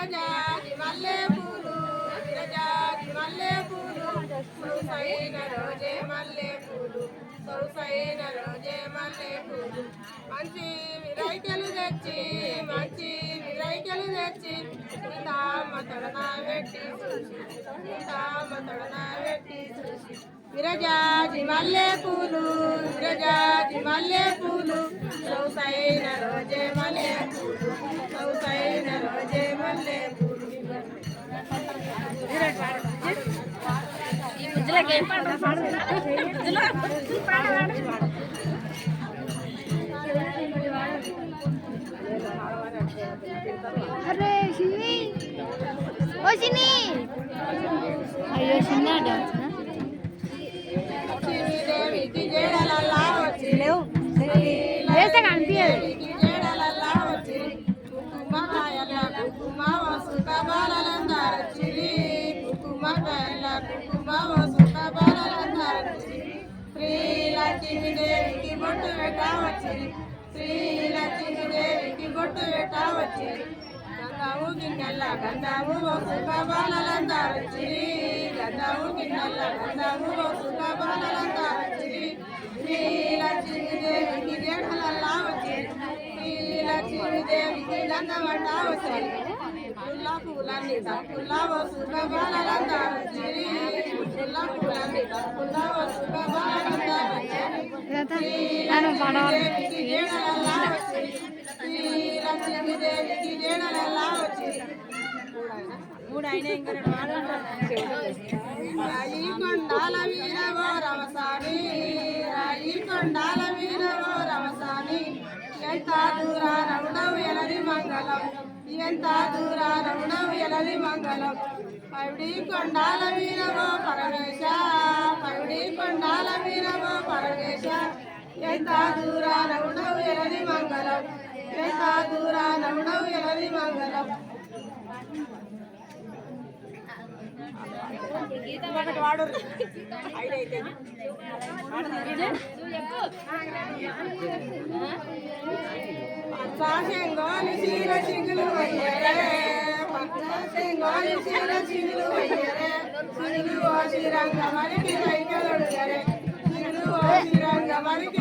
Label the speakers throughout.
Speaker 1: విరజాజి మల్లె పూలు విరజాజి మల్లె పూలు. సొగసైన రోజే మల్లె పూలు సొగసైన రోజే మల్లె పూలు. మంచి విరైకలు తెచ్చి మంచి విరైకలు తెచ్చి సీతామ్మ తొడన పెట్టి చూసి సీతామ్మ తొడన పెట్టి చూసి. విరజాజి మల్లె పూలు విరజాజి మల్లె పూలు సౌసైన రోజే మల్లె పూలు
Speaker 2: అరే సిని. ఓ సిని. అయ్యో చిన్న డాన్స్
Speaker 1: కుంకుమ కాయల కుంకుమ వసుక బాలలందరొచ్చిరి శ్రీ లక్ష్మీదేవికి బొట్టు పెట్ట వచ్చిరి శ్రీ లక్ష్మీదేవికి బొట్టు పెట్ట వచ్చిరి గంధము గిన్నెల గంగావు వసుక బాలలందరొచ్చిరి గంధము గిన్నెల గంగావు వసుక బాలలందరొచ్చిరి శ్రీ లక్ష్మీదేవికి జడలల్లా వచ్చిరి శ్రీ లక్ష్మీదేవికి దండమంట వచ్చిరి వసుక పుల్ల వసుక
Speaker 2: పడవాలి
Speaker 1: ఇంకా రెండు రాయి కొండాల వీరవో రమసాని రాయి కొండాల వీరవో రమసాని ఎంత దూరాన ఎంత దూరాన ఉండవు ఎలది మంగళం. పవిడి కొండాల వీరవో పరమేశ పవిడి కొండాల వీరవో పరమేశ. ఎంత దూరాన ఉండవు ఎలది మంగళం ఎంత దూరాన ఉండవు ఎలది మంగళం. ఒకటి వాడు శ్రీరంగ మరికి రైకలొడుగరే చింగులు ఓ శ్రీరంగ మరికి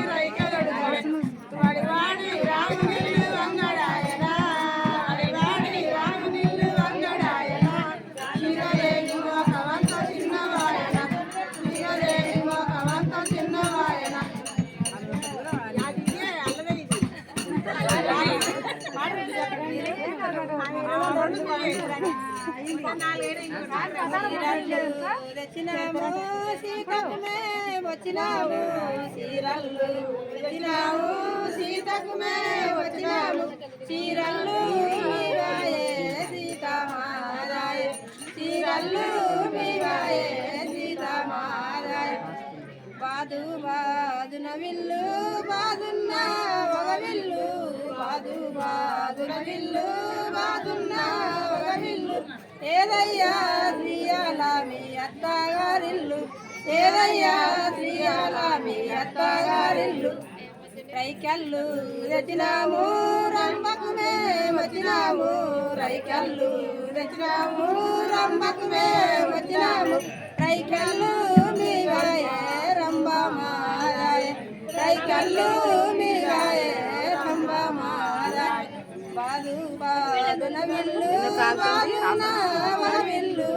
Speaker 1: వచ్చినాము సీతకుమే వచ్చినాము చీరల్లు వచ్చినాము సీతకుమే చీరల్లు సీతమారాయ చీరల్లు బాదు బాదున విల్లు బాదున్న ఒక విల్లు బాదు బాదున విల్లు బాదున్న ఒక విల్లు ఏదయ్యా శ్రీయాల మీ అత్తగారిల్లు. ఏదయ్యా శ్రీయాల మీ అత్తగారిల్లు. రైకల్లు తెచ్చినాము రంబకు వచ్చినాము రైకల్లు తెచ్చినాము రంబకు వచ్చినాము రైకల్లు రైకల్లు మీరాయే రంబ మారాయ బాదు బాదున విల్లు బాదున ఒక విల్లు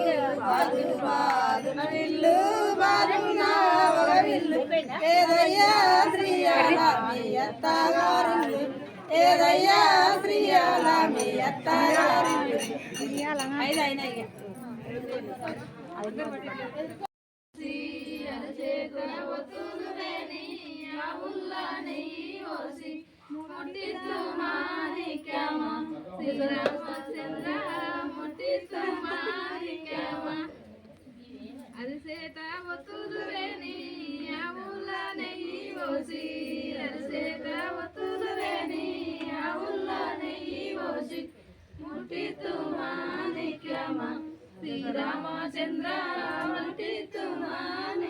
Speaker 1: బాదు బాదున విల్లు బాదున ఒక విల్లు ఏదయ్యా శ్రీయాల మీ అత్తగారిల్లు ఏదయ్యా శ్రీయాల మీ అత్తగారిల్లు ఐదు అయినాయి ఇక.
Speaker 3: అరిసేట ఒత్తులు రేని ఆవుల నెయ్యి పోసి అరిసేట ఒత్తులు రేని ఆవుల నెయ్యి పోసి ముట్టితు మాణిక్యమ. శ్రీరామచంద్ర ముట్టితు మాణిక్యమ.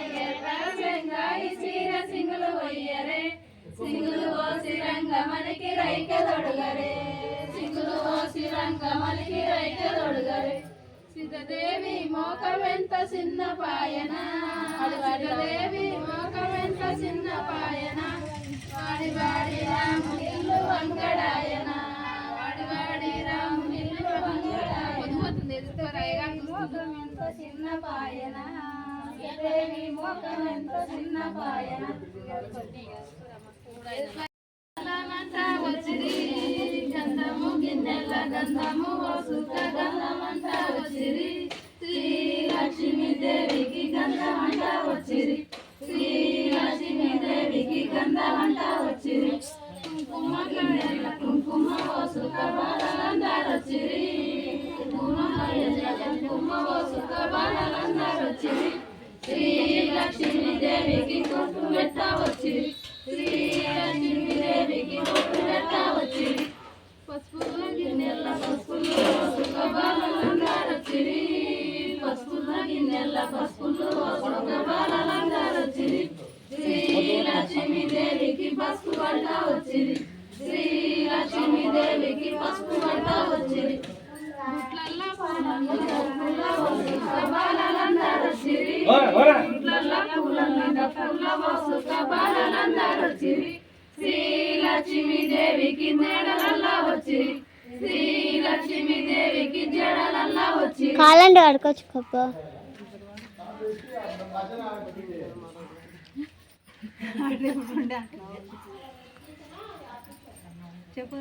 Speaker 3: సింగులు ఓసి రంగమనికి రైక తొడగరే. సింగులు ఓసి రంగమనికి రైక తొడగరే. సీతాదేవి మోకమెంత చిన్న పాయన. సీతాదేవి మోకమెంత చిన్న పాయన. వాడి వాడి రామునిల్లు వంగడాయన. వాడి వాడి రామునిల్లు వంగడాయన. మోకమెంత చిన్న పాయన. సీతాదేవి మోకమెంత చిన్న పాయన. గంధము గిన్నెల గంధము వసుక గంధమంతా వచ్చిరి శ్రీ లక్ష్మీ దేవికి గంధమంతా వచ్చిరి శ్రీ లక్ష్మీ దేవికి వచ్చిరి కుంకుమ గిన్నెల కుంకుమ వసుక వచ్చిరి కుంకుమ కుంకుమ వచ్చిరి శ్రీ దేవికి పసుపు పడ్డ వచ్చిరి శ్రీ లక్ష్మీ దేవికి పసుపు పడ్డ వచ్చిరి గుట్లల్ల పూలల్ల డప్పుల వసుక బాలందరూ వచ్చిరి గుట్లల్ల పూలల్ల డప్పుల వసుక బాలందరూ వచ్చిరి. శ్రీ లక్ష్మీ దేవికి జడలల్లా వచ్చిరి.
Speaker 2: కాలండి వాడుకోవచ్చు కప్ప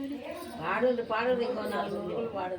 Speaker 1: పాడు పాడు ఇంకో నాలుగు రోజులు పాడు